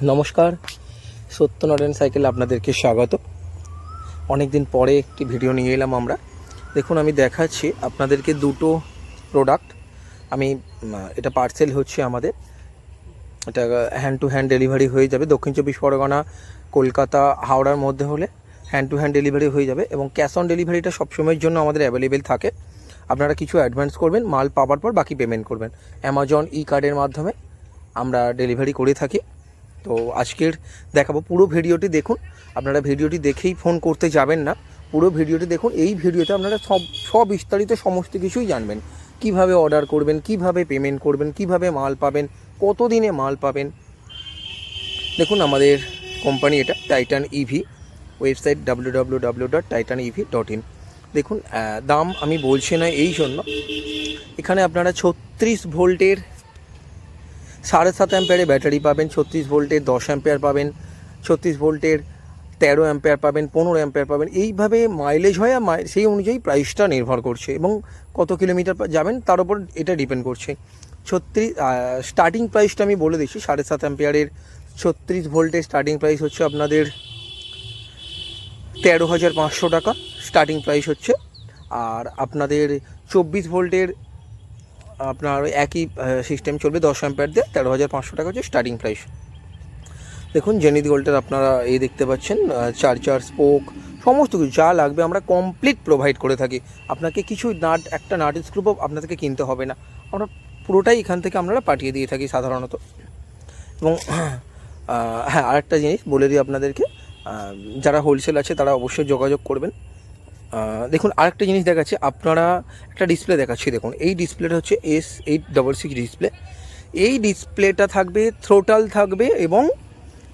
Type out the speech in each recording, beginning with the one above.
নমস্কার, সত্যনারায়ণ সাইকেল আপনাদেরকে স্বাগত। অনেক দিন পরে একটি ভিডিও নিয়ে এলাম আমরা। দেখুন, আমি দেখাচ্ছি আপনাদেরকে দুটো প্রোডাক্ট আমি এটা পার্সেল হচ্ছে আমাদের। এটা হ্যান্ড টু হ্যান্ড ডেলিভারি হয়ে যাবে। দক্ষিণ চব্বিশ পরগনা, কলকাতা, হাওড়ার মধ্যে হলে হ্যান্ড টু হ্যান্ড ডেলিভারি হয়ে যাবে এবং ক্যাশ অন ডেলিভারিটা সবসময়ের জন্য আমাদের অ্যাভেলেবেল থাকে। আপনারা কিছু অ্যাডভান্স করবেন, মাল পাওয়ার পর বাকি পেমেন্ট করবেন। অ্যামাজন ই কার্ডের মাধ্যমে আমরা ডেলিভারি করে থাকি। তো আজকের দেখাবো। পুরো ভিডিওটি দেখুন। আপনারা ভিডিওটি দেখেই ফোন করতে যাবেন না। পুরো ভিডিওটি দেখুন। এই ভিডিওতে আপনারা সব সব বিস্তারিত সমস্ত কিছুই জানবেন। কীভাবে অর্ডার করবেন, কীভাবে পেমেন্ট করবেন, কীভাবে মাল পাবেন কত দিনে মাল পাবেন। দেখুন আমাদের কোম্পানি এটা Titan EV website W Titan দেখুন দাম আমি বলছি না এই জন্য। এখানে আপনারা ছত্রিশ ভোল্টের সাড়ে সাত অ্যাম্পিয়ারে ব্যাটারি পাবেন, ছত্রিশ ভোল্টের দশ অ্যাম্পিয়ার পাবেন, ছত্রিশ ভোল্টের তেরো অ্যাম্পিয়ার পাবেন, পনেরো অ্যাম্পিয়ার পাবেন। এইভাবে মাইলেজ হয় আর সেই অনুযায়ী প্রাইসটা নির্ভর করছে এবং কত কিলোমিটার যাবেন তার উপর এটা ডিপেন্ড করছে। ছত্রিশ স্টার্টিং প্রাইসটা আমি বলে দিচ্ছি, সাড়ে সাত অ্যাম্পিয়ারের ছত্রিশ ভোল্টের স্টার্টিং প্রাইস হচ্ছে আপনাদের তেরো হাজার পাঁচশো টাকা। স্টার্টিং প্রাইস হচ্ছে, আর আপনাদের চব্বিশ ভোল্টের আপনার ওই একই সিস্টেম চলবে দশ অ্যাম্পিয়ার দিয়ে, তেরো হাজার পাঁচশো টাকা হচ্ছে স্টার্টিং প্রাইস দেখুন জেনিত গোল্ডের আপনারা এই দেখতে পাচ্ছেন চার্জার স্পোক সমস্ত কিছু যা লাগবে আমরা কমপ্লিট প্রোভাইড করে থাকি। আপনাকে কিছু নাট, একটা নাট স্ক্রুপও আপনাদেরকে কিনতে হবে না। আমরা পুরোটাই এখান থেকে আমরা পাঠিয়ে দিয়ে থাকি সাধারণত। এবং হ্যাঁ আরেকটা জিনিস বলে দিই আপনাদেরকে যারা হোলসেল আছে তারা অবশ্যই যোগাযোগ করবেন। দেখুন, আরেকটা জিনিস দেখাচ্ছি। আপনারা একটা ডিসপ্লে দেখাচ্ছি, দেখুন। এই ডিসপ্লেটা হচ্ছে S eight double six display এই ডিসপ্লেটা থাকবে থ্রোটাল থাকবে এবং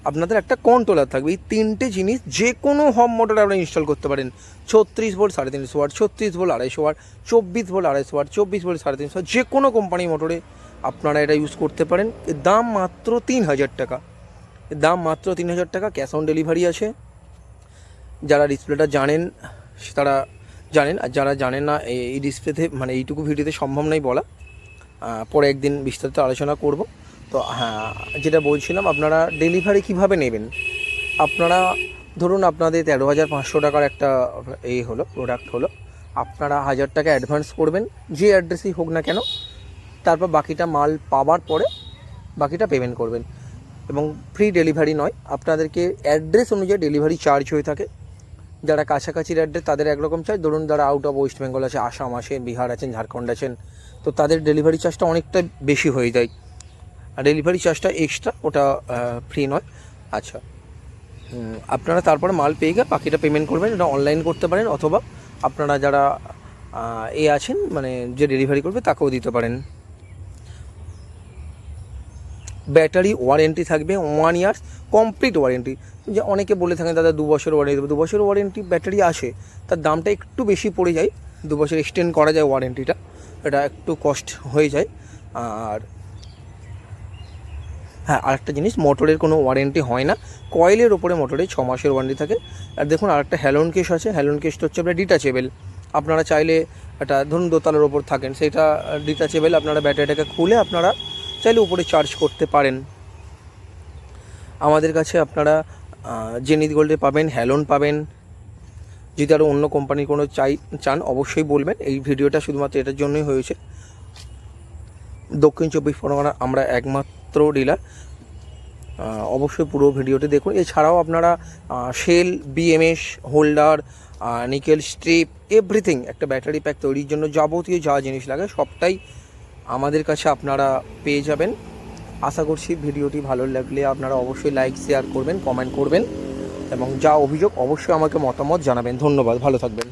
আপনাদের একটা কন্ট্রোলার থাকবে। এই তিনটে জিনিস যে কোনো হোম মোটরে আপনারা ইনস্টল করতে পারেন। ছত্রিশ ভোল্ট সাড়ে তিনশো ওয়াট ছত্রিশ ভোল্ট আড়াইশো ওয়াট চব্বিশ ভোল্ট আড়াইশো ওয়াট চব্বিশ ভোল্ট সাড়ে তিনশো যে কোনো কোম্পানি মোটরে আপনারা এটা ইউজ করতে পারেন। এর দাম মাত্র তিন হাজার টাকা। এর দাম মাত্র তিন হাজার টাকা ক্যাশ অন ডেলিভারি আছে। যারা ডিসপ্লেটা জানেন তারা জানেন, আর যারা জানেন না, এই ডিসপ্লেতে মানে এইটুকু ভিডিওতে সম্ভব নয় বলা। পরে একদিন বিস্তারিত আলোচনা করব। তো হ্যাঁ যেটা বলছিলাম, আপনারা ডেলিভারি কীভাবে নেবেন? আপনারা, ধরুন আপনাদের তেরো হাজার পাঁচশো টাকার একটা এই হলো প্রোডাক্ট হলো। আপনারা হাজার টাকা অ্যাডভান্স করবেন, যে অ্যাড্রেসেই হোক না কেন, তারপর বাকিটা মাল পাওয়ার পরে বাকিটা পেমেন্ট করবেন। এবং ফ্রি ডেলিভারি নয়, আপনাদেরকে অ্যাড্রেস অনুযায়ী ডেলিভারি চার্জ হয়ে থাকে। যারা কাছাকাছি অ্যাড্রেস তাদের একরকম চার্জ ধরুন যারা আউট অফ ওয়েস্ট বেঙ্গল আছে আসাম আছেন বিহার আছেন, ঝাড়খণ্ড আছেন, তো তাদের ডেলিভারি চার্জটা অনেকটা বেশি হয়ে যায়। আর ডেলিভারি চার্জটা এক্সট্রা ওটা ফ্রি নয়। আচ্ছা আপনারা তারপরে মাল পেয়ে গিয়ে বাকিটা পেমেন্ট করবেন, এটা অনলাইন করতে পারেন, অথবা আপনারা যারা এ আছেন মানে যে ডেলিভারি করবে, তাকেও দিতে পারেন। ব্যাটারি ওয়ারেন্টি থাকবে ওয়ান ইয়ার্স কমপ্লিট ওয়ারেন্টি যে অনেকে বলে থাকেন, দাদা, দু বছর ওয়ারেন্টি দেবে। দু বছর ওয়ারেন্টি ব্যাটারি আসে, তার দামটা একটু বেশি পড়ে যায়। দু বছর এক্সটেন্ড করা যায় ওয়ারেন্টিটা এটা একটু কস্ট হয়ে যায়। আর হ্যাঁ আরেকটা জিনিস, মোটরের কোনো ওয়ারেন্টি হয় না। কয়েলের ওপরে মোটরে ছ মাসের ওয়ারেন্টি থাকে। আর দেখুন, আরেকটা হ্যালোন কেস আছে। হ্যালোন কেসটা হচ্ছে আপনার ডিটাচেবেল আপনারা চাইলে একটা, ধরুন দোতলার ওপর থাকেন, সেটা ডিটাচেবেল আপনারা ব্যাটারিটাকে খুলে আপনারা চাইলে উপরে চার্জ করতে পারেন। আমাদের কাছে আপনারা জেনিত গোল্ডে পাবেন হ্যালোন পাবেন। যদি আরও অন্য কোম্পানির কোনো চাই, চান, অবশ্যই বলবেন। এই ভিডিওটা শুধুমাত্র এটার জন্যই হয়েছে। দক্ষিণ চব্বিশ পরগনা, আমরা একমাত্র ডিলার অবশ্যই পুরো ভিডিওটি দেখুন। এছাড়াও আপনারা shell BMS holder nickel strip everything একটা ব্যাটারি প্যাক তৈরির জন্য যাবতীয় যা জিনিস লাগে, সবটাই আমাদের কাছে আপনারা পেয়ে যাবেন। আশা করছি ভিডিওটি ভালো লাগলে আপনারা অবশ্যই লাইক, শেয়ার করবেন, কমেন্ট করবেন এবং যা অভিযোগ অবশ্যই আমাকে মতামত জানাবেন। ধন্যবাদ, ভালো থাকবেন।